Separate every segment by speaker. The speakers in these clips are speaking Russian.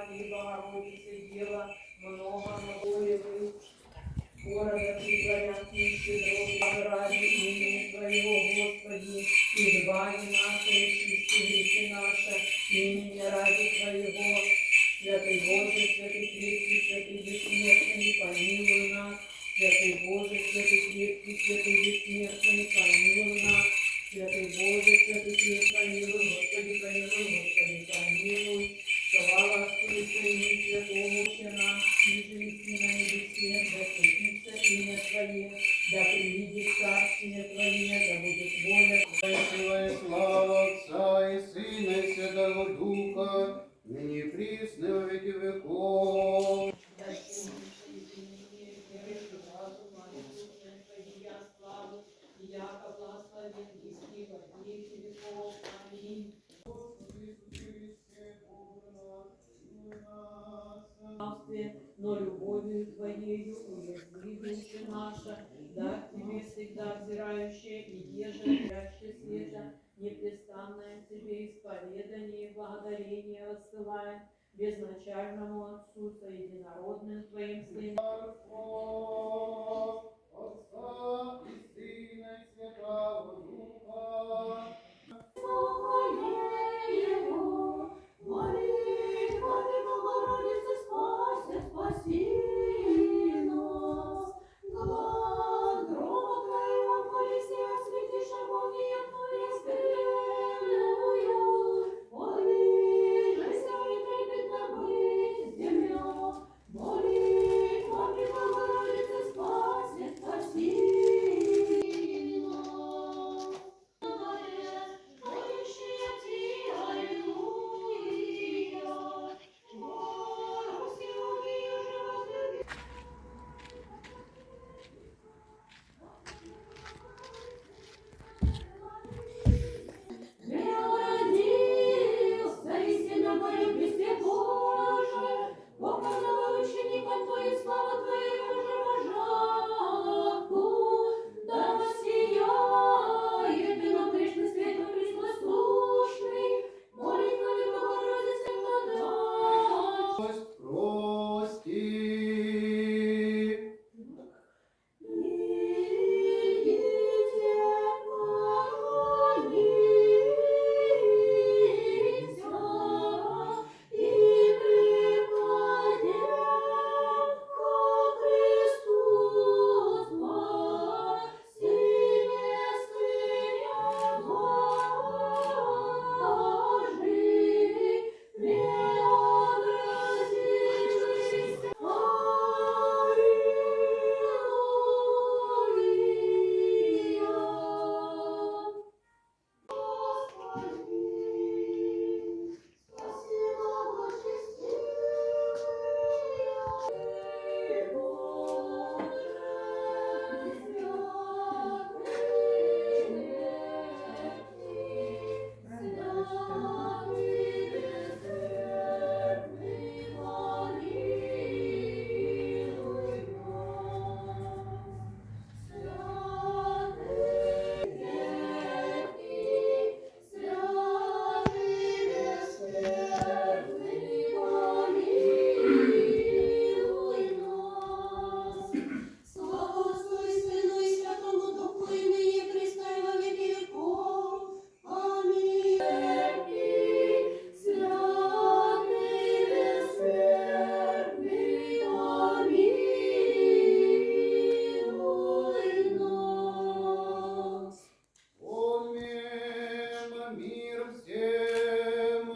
Speaker 1: Мария, Богородица, Дева, много Нагоревых, города притворят нищедрот, ради имени Твоего, Господи, избави наши, чисти грехи наши, имени ради Твоего, Святый Боже, Святый Крепкий, Святый Бессмертный, помилуй нас, Святый Боже, Святый Крепкий, Святый Бессмертный, помилуй нас, Святый Боже, Святый Крепкий, помилуй, Господи, помилуй, Господи, помилуй, слава Отцу и любовью Твоею уязви души наша, да к Тебе всегда взирающая и еже пряще света, непрестанное Тебе исповедание и благодарение рассылаем безначальному Отцу единородным Твоим Сыном,
Speaker 2: Отца и Сына Святого Духа.
Speaker 3: Родился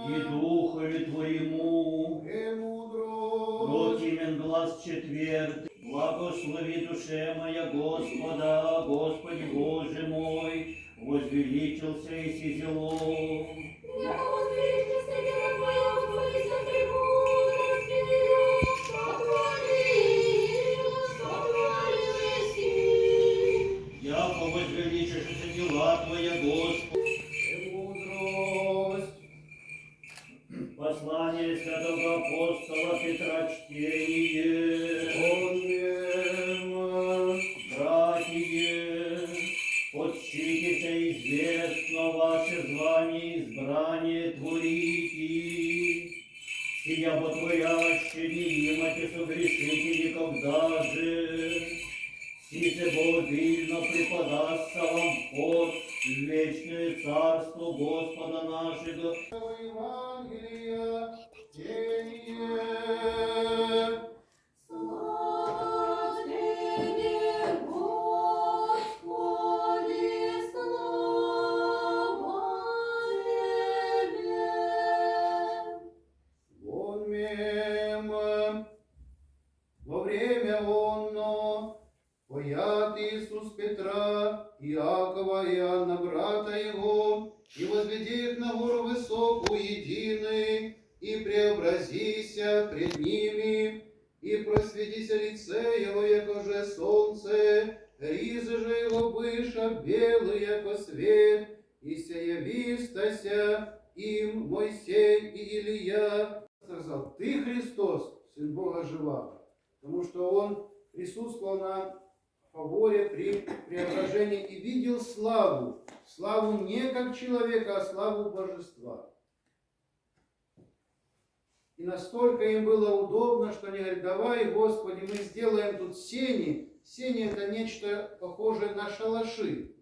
Speaker 3: и
Speaker 4: Духові
Speaker 2: Премудро.
Speaker 4: протимен глаз четвертый, благослови душе моя Господа, Господи Боже мой, возвеличился и сизело. Послание святого апостола Петра чтение.
Speaker 2: Помним.
Speaker 4: Братья, подщитите известно ваше звание избрание творите. Сия потворяще не имате согрешите никогда же. Сите обильно преподастся вам в вечное царство Господа нашего.
Speaker 2: Евангелия и просветися лице его, яко же солнце, ризы же его быша, белый, яко свет, и сеявистася им Мойсей и Илия, сказал, ты Христос, Сын Бога Живаго, потому что Он присутствовал на фаворе при преображении и видел славу, славу не как человека, а славу божества. И настолько им было удобно, что они говорят, давай, Господи, мы сделаем тут сени. Сени это нечто похожее на шалаши.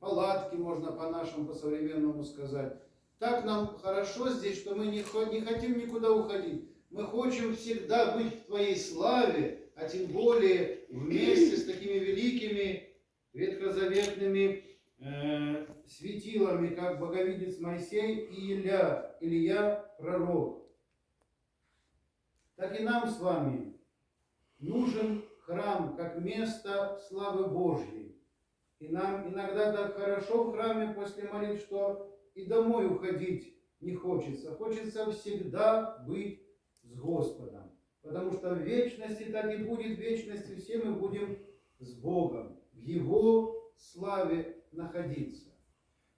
Speaker 2: Палатки, можно по-нашему, по-современному сказать. Так нам хорошо здесь, что мы не, хо- не хотим никуда уходить. Мы хотим всегда быть в Твоей славе, а тем более вместе с такими великими ветхозаветными э, светилами, как боговидец Моисей и Илья, Илья пророк. Так и нам с вами нужен храм как место славы Божьей. И нам иногда так хорошо в храме после молитв, что и домой уходить не хочется. Хочется всегда быть с Господом. Потому что в вечности так и будет, в вечности все мы будем с Богом, в Его славе находиться.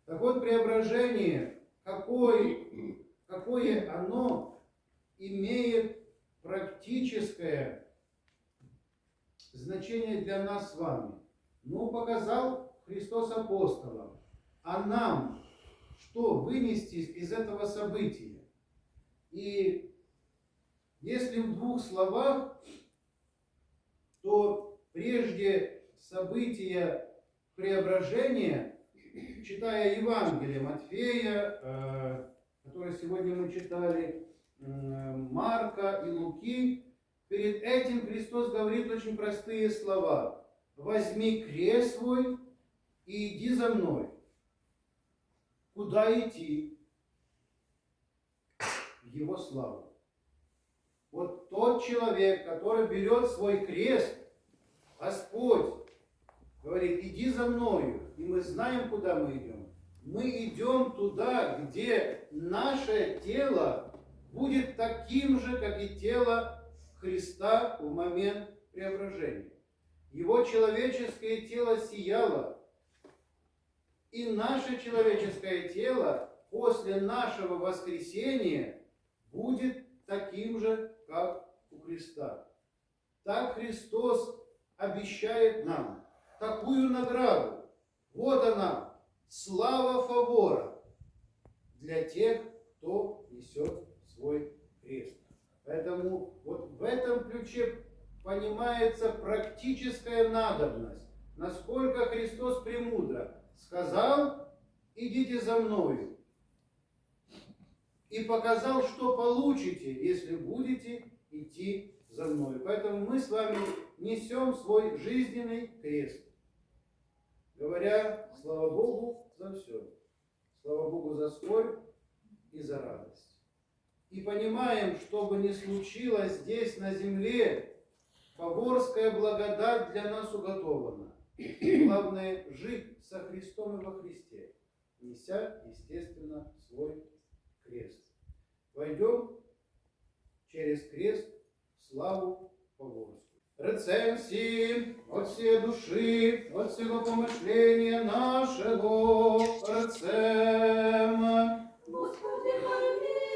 Speaker 2: Так вот, преображение, какой, какое оно имеет практическое значение для нас с вами. Ну, показал Христос апостолам. А нам что вынести из этого события? И если в двух словах, то прежде события преображения, читая Евангелие Матфея, э, которое сегодня мы читали, Марка и Луки, перед этим Христос говорит очень простые слова. «Возьми крест свой и иди за мной». Куда идти? В Его славу. Вот тот человек, который берет свой крест, Господь говорит, иди за мною. И мы знаем, куда мы идем. Мы идем туда, где наше тело будет таким же, как и тело Христа в момент преображения. Его человеческое тело сияло, и наше человеческое тело после нашего воскресения будет таким же, как у Христа. Так Христос обещает нам такую награду. Вот она, слава фавора для тех, кто несет свой крест. Поэтому вот в этом ключе понимается практическая надобность, насколько Христос премудро сказал, идите за мною. И показал, что получите, если будете идти за мной. Поэтому мы с вами несем свой жизненный крест. Говоря, слава Богу за все. Слава Богу за скорбь и за радость. И понимаем, что бы ни случилось здесь на земле, Фаворская благодать для нас уготована. Главное жить со Христом и во Христе, неся, естественно, свой крест. Войдем через крест в славу Поворскую. Рецензии от всей души, от всего помышления нашего, рецем.
Speaker 3: Господи, помилуй.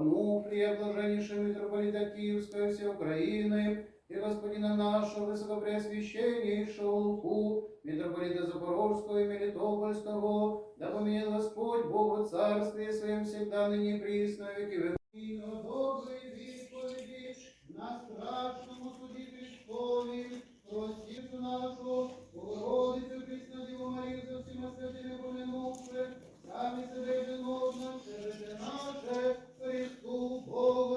Speaker 2: Ну, блаженнейшего митрополита Киевского всей Украины и
Speaker 3: господина
Speaker 2: нашего высокопреосвященнейшего Луху, митрополита Запорожского и Мелитопольского, да поменял Господь Бог во царстве своем всегда ныне и присно веки веков. На страшном суде Христові, простите нашу, Богородицю Христа Діву Марію за всіма святими поминувши, самі себе виновна, серце наше, Христу Богу.